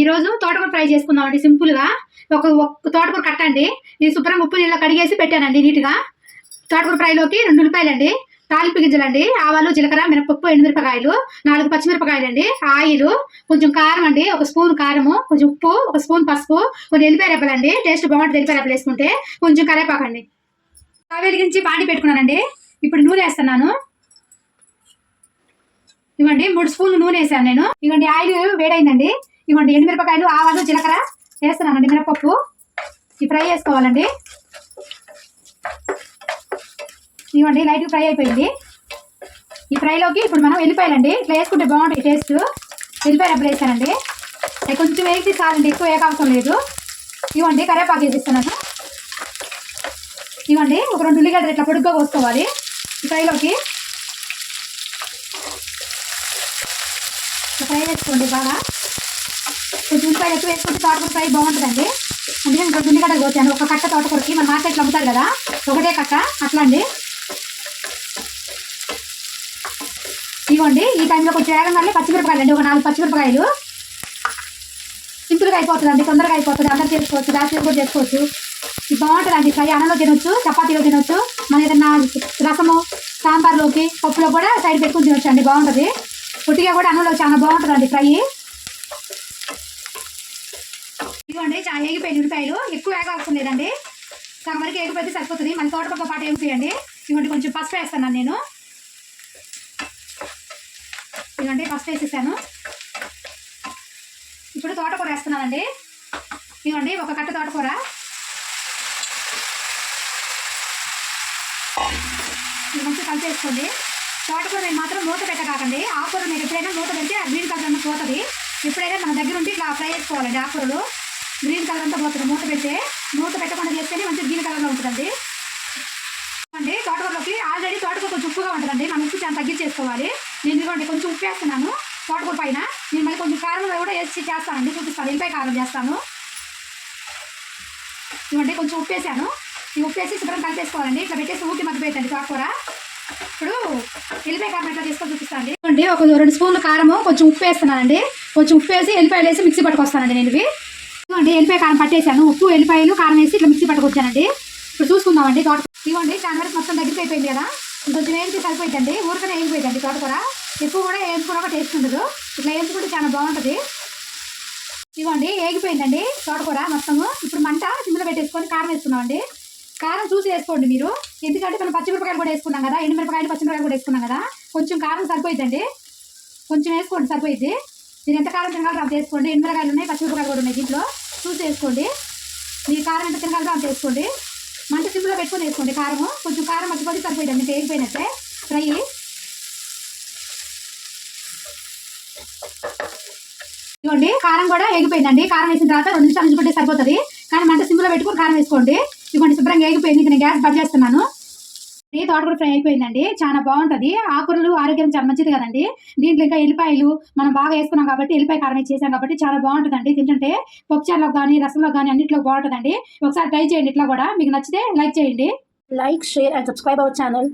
ఈ రోజు తోటకూర ఫ్రై చేసుకుందామండి సింపుల్గా ఒక తోటకూర కట్టండి. ఇది శుభ్రంగా ఉప్పు నీళ్ళ కడిగేసి పెట్టానండి నీట్గా తోటకూర ఫ్రైలోకి రెండు ఉల్లిపాయలండి తాలింపు గింజలండి ఆవాలు జీలకర్ర మినపప్పు ఎండుమిరపకాయలు నాలుగు పచ్చిమిరపకాయలండి ఆయిల్ కొంచెం కారం అండి ఒక స్పూన్ కారము కొంచెం ఉప్పు ఒక స్పూన్ పసుపు కొన్ని ఎల్లిపాయ రెప్పలండి టేస్ట్ బాగుంటుంది ఎల్లిపాయ రెప్పలు వేసుకుంటే. కొంచెం కరేపాకండి స్టవ్ వెలిగించి బాండి పెట్టుకున్నానండి. ఇప్పుడు నూనె వేస్తున్నాను. ఇవ్వండి మూడు స్పూన్లు నూనె వేసాను నేను. ఇవ్వండి ఆయిల్ వేడైందండి. ఇవ్వండి. ఎండుమిరపకాయలు ఆవాలు జీలకర్ర వేస్తున్నానండి మినపప్పు. ఈ ఫ్రై చేసుకోవాలండి. ఇవ్వండి లైట్ ఫ్రై అయిపోయింది. ఈ ఫ్రైలోకి ఇప్పుడు మనం వెళ్ళిపోయాలండి ఇట్లా వేసుకుంటే బాగుంటుంది టేస్ట్. ఎల్లిపాయ రబ్బలు వేసానండి. కొంచెం వేసి చాలండి ఎక్కువ వేయక అవసరం లేదు. ఇవ్వండి కరేపాకు వేసిస్తున్నాను. ఇవ్వండి ఒక రెండు ఉల్లిగడ్డలు ఇట్లా పొడుగ్గా కోసుకోవాలి. ఈ ఫ్రైలోకి. ఫ్రై చేసుకోండి బాగా. కొంచెం ఉల్లిపాయలు ఎక్కువ వేసుకుంటే తోటకూర ఫ్రై బాగుంటుందండి. అందుకే నేను రెండు ఉల్లిగడ్డలు కోసాను. ఒక కట్ట తోటకూరకి మన మార్కెట్లో అమ్ముతారు కదా ఒకటే కట్ట అట్లా అండి ఇవ్వండి ఈ టైంలో కొంచెం వేగంగానే పచ్చిమిరపకాయలు అండి ఒక నాలుగు పచ్చిమిరపకాయలు. సింపుల్గా అయిపోతుందండి తొందరగా అయిపోతుంది అందరూ చేసుకోవచ్చు రాత్రి కూడా చేసుకోవచ్చు. ఇది బాగుంటుందండి ఫ్రై అన్నంలో తినొచ్చు చపాతీలో తినొచ్చు. మన ఏదన్నా రసము సాంబార్లోకి పప్పులో కూడా సైడ్ పెట్టుకుని తినొచ్చు అండి బాగుంటుంది. పుట్టిగా కూడా అన్నంలో చాలా బాగుంటుందండి ఫ్రై. ఇదిగోండి చాలా ఏగిపోయిన ఉల్లిపాయలు. ఎక్కువ వేగ అవసరం లేదండి సగం వరకు ఏగిపోతే సరిపోతుంది. మళ్ళీ తోటపక్క పాటు ఏగిపోయండి ఇదిగోండి కొంచెం పసుపు వేస్తున్నాను నేను. ఇదిగోండి పసుపు వేసేసాను. ఇప్పుడు తోటకూర వేస్తున్నానండి. ఇదిగోండి ఒక కట్ట తోటకూర. ఇది మంచిగా కలిపేసుకోండి. తోటకూర మీరు మాత్రం మూత పెట్టకాకండి. ఆకుకూర మీరు ఎప్పుడైనా మూత పెడితే ఆ గ్రీన్ కలర్ అన్న పోతుంది. ఎప్పుడైనా మన దగ్గర ఉండి ఇట్లా ఫ్రై చేసుకోవాలండి ఆకుకూరలు. గ్రీన్ కలర్ అంతా పోతుంది. మూత పెట్టే మూత పెట్టకుండా చేస్తేనే మంచి గ్రీన్ కలర్లో ఉంటుందండి. అండి తోటకూరలోకి ఆల్రెడీ తోటకూర కొంచెం ఉప్పుగా ఉంటుందండి. మనం ఉప్పు చాలా తగ్గించేసుకోవాలి. నేను ఇదిగోండి కొంచెం ఉప్పు వేస్తున్నాను తోటకూర పైన. నేను మళ్ళీ కొంచెం కారం కూడా వేసి చేస్తానండి చూపిస్తాను. ఇంపై కారం చేస్తాను. ఇవ్వండి కొంచెం ఉప్పు వేసాను. ఈ ఉప్పు వేసి శుభ్రం కలిపేసుకోవాలండి. ఇట్లా పెట్టేసి ఊకి మధ్య పెట్టండి తోటకూర. ఇప్పుడు ఎల్లిపాయ కారం ఎట్లా తీసుకొని చూపిస్తానండి. ఇవ్వండి ఒక రెండు స్పూన్లు కారము కొంచెం ఉప్పు వేస్తున్నానండి. కొంచెం ఉప్పు వేసి ఎల్లిపాయలు వేసి మిక్సీ పట్టుకొస్తానండి నేను ఇవి. అంటే ఎల్లిపాయ కారం పట్టేశాను. ఉప్పు ఎల్లిపాయలు కారం వేసి ఇట్లా మిక్సీ పట్టుకొచ్చానండి. ఇప్పుడు చూసుకుందామండి తోట ఇవ్వండి చాలా మొత్తం దగ్గరికి అయిపోయింది కదా. కొంచెం వేగితే సరిపోయిందండి. ఊరికనే వేగిపోయిందండి తోటకూర. ఎక్కువ కూడా వేయించుకున్న ఒక టేస్ట్ ఉండదు. ఇట్లా వేసుకుంటే చాలా బాగుంటుంది. ఇవ్వండి వేగిపోయిందండి తోటకూర మొత్తము. ఇప్పుడు మంట సిమ్లో పెట్టేసుకొని కారం వేసుకున్నామండి కారం చూసి వేసుకోండి మీరు. ఎందుకంటే మనం పచ్చిమిరపకాయలు కూడా వేసుకున్నాం కదా. ఎండుమిరపకాయలు పచ్చిమిరపకాయలు కూడా వేసుకున్నాం కదా. కొంచెం కారం సరిపోయిందండి కొంచెం వేసుకోండి సరిపోయింది నేను ఎంత కారం తినాలి అంత వేసుకోండి. ఎండుమిరకాయలు ఉన్నాయి పచ్చిమిరపకాయలు కూడా ఉన్నాయి దీంట్లో. చూసి వేసుకోండి. మీరు కారం ఎంత తినగలదో అంత వేసుకోండి. మంట సిమ్లో పెట్టుకొని వేసుకోండి కారము. కొంచెం కారం మర్చిపోతే సరిపోయిందండి మీకు ఫ్రై. ఇదిగోండి కారం కూడా వేగిపోయిందండి. కారం వేసిన తర్వాత రెండు నిమిషాలు నుంచి సరిపోతుంది. కానీ మంట సిమ్లో పెట్టుకుని కారం వేసుకోండి. ఇదిగోండి శుభ్రంగా వేగిపోయింది. నేను గ్యాస్ బంద్ చేస్తున్నాను. ఈ తోటకూర ఫ్రై అయిపోయిందండి. చాలా బాగుంటుంది. ఆకుకూరలు ఆరోగ్యం చాలా మంచిది కదండి. దీంట్లో ఇంకా ఎల్లిపాయలు మనం బాగా వేసుకున్నాం కాబట్టి ఎల్లిపాయ కారం చేసాం కాబట్టి చాలా బాగుంటుందండి. తింటుంటే పప్పుచారులో కానీ రసంలో కానీ అన్నింటిలో బాగుంటుందండి. ఒకసారి ట్రై చేయండి ఇట్లా కూడా. మీకు నచ్చితే లైక్ చేయండి. Like share and subscribe our channel.